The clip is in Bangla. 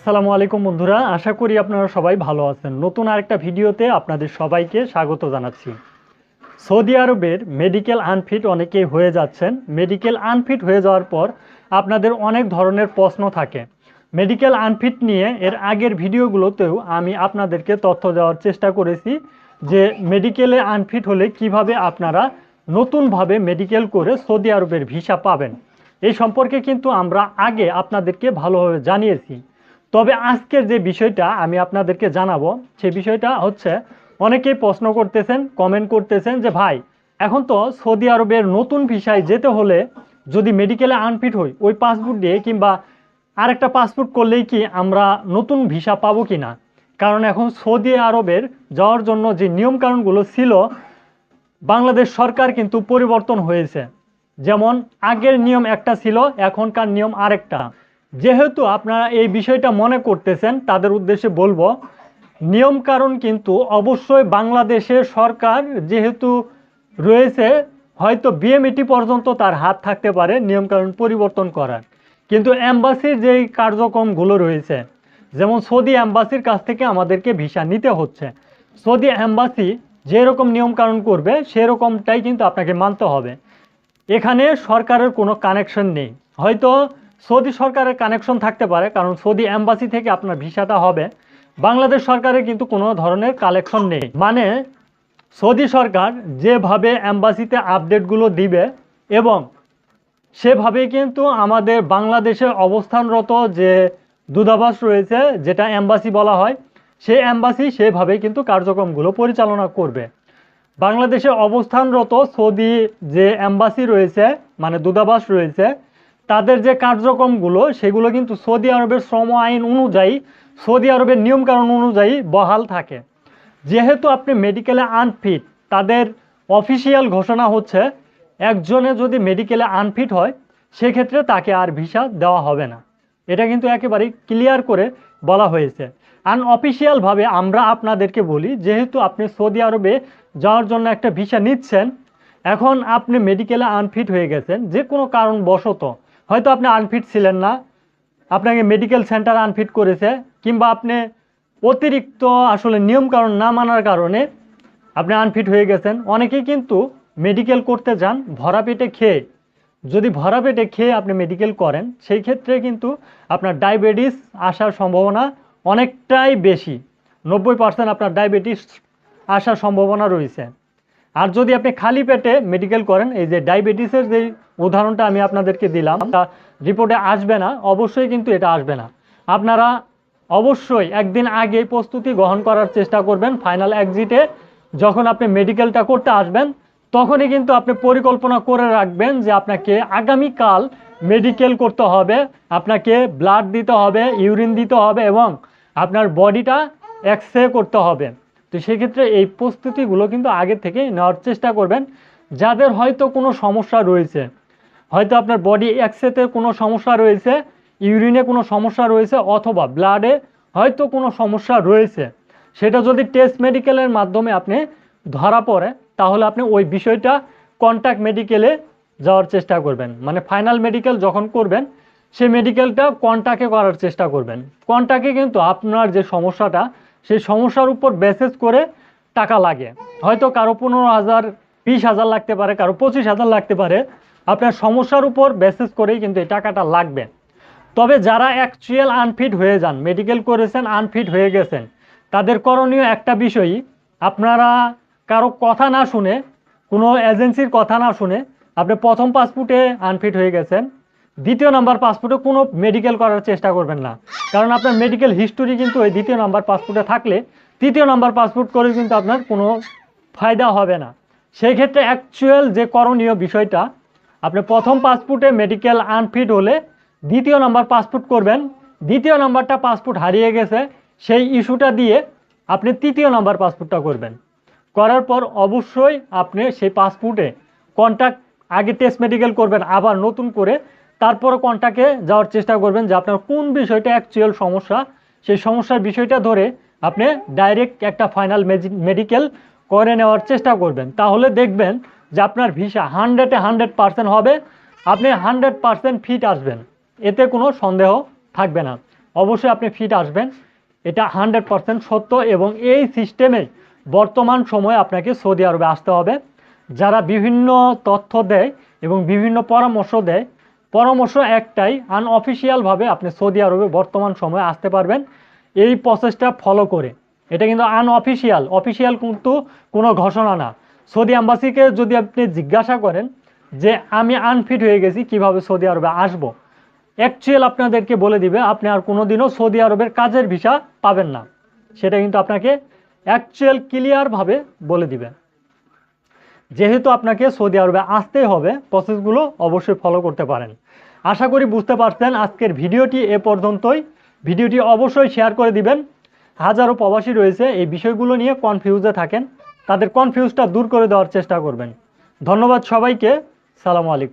আসসালামু আলাইকুম বন্ধুরা, আশা করি আপনারা সবাই ভালো আছেন। নতুন আরেকটা ভিডিওতে আপনাদের সবাইকে স্বাগত জানাচ্ছি। সৌদি আরবের মেডিকেল আনফিট অনেকেই হয়ে যাচ্ছেন। মেডিকেল আনফিট হয়ে যাওয়ার পর আপনাদের অনেক ধরনের প্রশ্ন থাকে। মেডিকেল আনফিট নিয়ে এর আগের ভিডিওগুলোতেও আমি আপনাদেরকে তথ্য দেওয়ার চেষ্টা করেছি যে মেডিকেলে আনফিট হলে কীভাবে আপনারা নতুনভাবে মেডিকেল করে সৌদি আরবের ভিসা পাবেন। এই সম্পর্কে কিন্তু আমরা আগে আপনাদেরকে ভালোভাবে জানিয়েছি। তবে আজকের যে বিষয়টা আমি আপনাদেরকে জানাব, সে বিষয়টা হচ্ছে অনেকেই প্রশ্ন করতেছেন কমেন্ট করতেছেন যে, ভাই, এখন তো সৌদি আরবের নতুন ভিসায় যেতে হলে যদি মেডিকেলে আনফিট হই, ওই পাসপোর্ট দিয়ে কিংবা আরেকটা পাসপোর্ট করলেই কি আমরা নতুন ভিসা পাবো কি না কারণ এখন সৌদি আরবের যাওয়ার জন্য যে নিয়মকানুনগুলো ছিল, বাংলাদেশ সরকার কিন্তু পরিবর্তন হয়েছে। যেমন আগের নিয়ম একটা ছিল, এখনকার নিয়ম আরেকটা। যেহেতু আপনারা এই বিষয়টা মনে করতেছেন, তাদের উদ্দেশ্যে বলব, নিয়ম কারণ কিন্তু অবশ্যই বাংলাদেশের সরকার যেহেতু রয়েছে, হয়তো বিএমইটি পর্যন্ত তার হাত থাকতে পারে নিয়মকানুন পরিবর্তন করার। কিন্তু অ্যাম্বাসির যেই কার্যক্রমগুলো রয়েছে, যেমন সৌদি অ্যাম্বাসির কাছ থেকে আমাদেরকে ভিসা নিতে হচ্ছে। সৌদি অ্যাম্বাসি যেরকম নিয়মকানুন করবে, সেরকমটাই কিন্তু আপনাকে মানতে হবে। এখানে সরকারের কোনো কানেকশন নেই। হয়তো সৌদি সরকারের কানেকশন থাকতে পারে, কারণ সৌদি অ্যাম্বাসি থেকে আপনার ভিসাটা হবে। বাংলাদেশ সরকারের কিন্তু কোনো ধরনের কালেকশন নেই। মানে সৌদি সরকার যেভাবে অ্যাম্বাসিতে আপডেটগুলো দিবে এবং সেভাবেই কিন্তু আমাদের বাংলাদেশে অবস্থানরত যে দূতাবাস রয়েছে, যেটা অ্যাম্বাসি বলা হয় সেই অ্যাম্বাসি সেভাবেই কিন্তু কার্যক্রমগুলো পরিচালনা করবে। বাংলাদেশে অবস্থানরত সৌদি যে অ্যাম্বাসি রয়েছে মানে দূতাবাস রয়েছে তাদের যে কার্যক্রমগুলো, সেগুলো কিন্তু সৌদি আরবের শ্রম আইন অনুযায়ী, সৌদি আরবের নিয়মকানুন অনুযায়ী বহাল থাকে। যেহেতু আপনি মেডিকেলে আনফিট, তাদের অফিসিয়াল ঘোষণা হচ্ছে, একজনে যদি মেডিকেলে আনফিট হয়, সেক্ষেত্রে তাকে আর ভিসা দেওয়া হবে না। এটা কিন্তু একেবারেই ক্লিয়ার করে বলা হয়েছে। আনঅফিসিয়ালভাবে আমরা আপনাদেরকে বলি, যেহেতু আপনি সৌদি আরবে যাওয়ার জন্য একটা ভিসা নিচ্ছেন, এখন আপনি মেডিকেলে আনফিট হয়ে গেছেন, যে কোনো কারণবশত হয়তো আপনি আনফিট ছিলেন না, আপনাকে মেডিকেল সেন্টার আনফিট করেছে, কিংবা আপনি অতিরিক্ত আসলে নিয়মকানুন না মানার কারণে আপনি আনফিট হয়ে গেছেন। অনেকেই কিন্তু মেডিকেল করতে যান, ভরা পেটে খেয়ে। যদি ভরা পেটে খেয়ে আপনি মেডিকেল করেন, সেই ক্ষেত্রে কিন্তু আপনার ডায়াবেটিস আসার সম্ভাবনা অনেকটাই বেশি। নব্বই পার্সেন্ট আপনার ডায়াবেটিস আসার সম্ভাবনা রয়েছে। আর যদি আপনি খালি পেটে মেডিকেল করেন, এই যে ডায়াবেটিসের যে উদাহরণটা আমি আপনাদেরকে দিলাম, তা রিপোর্টে আসবে না, অবশ্যই কিন্তু এটা আসবে না। আপনারা অবশ্যই একদিন আগে প্রস্তুতি গ্রহণ করার চেষ্টা করবেন ফাইনাল এক্সিটে যখন আপনি মেডিকেলটা করতে আসবেন, তখনই কিন্তু আপনি পরিকল্পনা করে রাখবেন যে আপনাকে আগামীকাল মেডিকেল করতে হবে, আপনাকে ব্লাড দিতে হবে ইউরিন দিতে হবে এবং আপনার বডিটা এক্স করতে হবে। তো সেক্ষেত্রে এই প্রস্তুতিগুলো কিন্তু আগে থেকে নেওয়ার চেষ্টা করবেন। যাদের হয়তো কোনো সমস্যা রয়েছে, হয়তো আপনার বডি এক্সরেতে কোনো সমস্যা রয়েছে ইউরিনে কোনো সমস্যা রয়েছে অথবা ব্লাডে হয়তো কোনো সমস্যা রয়েছে, সেটা যদি টেস্ট মেডিকেলের মাধ্যমে আপনি ধরা পড়ে, তাহলে আপনি ওই বিষয়টা কন্ট্যাক্ট মেডিকেলে যাওয়ার চেষ্টা করবেন। মানে ফাইনাল মেডিকেল যখন করবেন সে মেডিকেলটা কন্ট্যাক্টে করার চেষ্টা করবেন। কন্ট্যাক্টে কিন্তু আপনার যে সমস্যাটা সেই সমস্যার উপর বেসেস করে টাকা লাগে। হয়তো কারও পনেরো হাজার, বিশ হাজার লাগতে পারে, কারও পঁচিশ হাজার লাগতে পারে। আপনার সমস্যার উপর বেসিস করেই কিন্তু এই টাকাটা লাগবে। তবে যারা অ্যাকচুয়াল আনফিট হয়ে যান মেডিকেল করেছেন আনফিট হয়ে গেছেন, তাদের করণীয় একটা বিষয়ই, আপনারা কারও কথা না শুনে, কোনো এজেন্সির কথা না শুনে, আপনি প্রথম পাসপোর্টে আনফিট হয়ে গেছেন দ্বিতীয় নাম্বার পাসপোর্টে কোনো মেডিকেল করার চেষ্টা করবেন না। কারণ আপনার মেডিকেল হিস্টোরি কিন্তু ওই দ্বিতীয় নাম্বার পাসপোর্টে থাকলে তৃতীয় নাম্বার পাসপোর্ট করে কিন্তু আপনার কোনো ফায়দা হবে না। সেই ক্ষেত্রে অ্যাকচুয়াল যে করণীয় বিষয়টা, আপনি প্রথম পাসপোর্টে মেডিকেল আনফিট হলে দ্বিতীয় নাম্বার পাসপোর্ট করবেন। দ্বিতীয় নাম্বারটা পাসপোর্ট হারিয়ে গেছে, সেই ইস্যুটা দিয়ে আপনি তৃতীয় নাম্বার পাসপোর্টটা করবেন। করার পর অবশ্যই আপনি সেই পাসপোর্টে কন্ট্যাক্ট আগে টেস্ট মেডিকেল করবেন, আবার নতুন করে তারপরে কন্ট্যাক্টে যাওয়ার চেষ্টা করবেন যে আপনার কোন বিষয়টা অ্যাকচুয়াল সমস্যা, সেই সমস্যার বিষয়টা ধরে আপনি ডাইরেক্ট একটা ফাইনাল মেডিকেল করে নেওয়ার চেষ্টা করবেন। তাহলে দেখবেন যে আপনার ভিসা হান্ড্রেডে হান্ড্রেড পার্সেন্ট হবে, আপনি হান্ড্রেড পার্সেন্ট ফিট আসবেন। এতে কোনো সন্দেহ থাকবে না। অবশ্যই আপনি ফিট আসবেন। এটা হান্ড্রেড পারসেন্ট সত্য এবং এই সিস্টেমে বর্তমান সময়ে আপনাকে সৌদি আরবে আসতে হবে। যারা বিভিন্ন তথ্য দেয় এবং বিভিন্ন পরামর্শ দেয় পরামর্শ একটাই আনঅফিসিয়ালভাবে আপনি সৌদি আরবে বর্তমান সময়ে আসতে পারবেন। এই প্রসেসটা ফলো করে। এটা কিন্তু আনঅফিসিয়াল অফিসিয়াল কিন্তু কোনো ঘোষণা না। সৌদি অ্যাম্বাসিকে যদি আপনি জিজ্ঞাসা করেন যে, আমি আনফিট হয়ে গেছি, কীভাবে সৌদি আরবে আসব? অ্যাকচুয়াল আপনাদেরকে বলে দিবে, আপনি আর কোনোদিনও সৌদি আরবের কাজের ভিসা পাবেন না। সেটা কিন্তু আপনাকে অ্যাকচুয়াল ক্লিয়ারভাবে বলে দিবে। যেহেতু আপনাকে সৌদি আরবে আসতেই হবে প্রসেসগুলো অবশ্যই ফলো করতে পারেন। আশা করি বুঝতে পারছেন আজকের ভিডিওটি এ পর্যন্তই। ভিডিওটি অবশ্যই শেয়ার করে দিবেন। হাজারো প্রবাসী রয়েছে, এই বিষয়গুলো নিয়ে কনফিউজে থাকেন। তাদের কনফিউজটা দূর করে দেওয়ার চেষ্টা করবেন। ধন্যবাদ সবাইকে। সালামু আলাইকুম।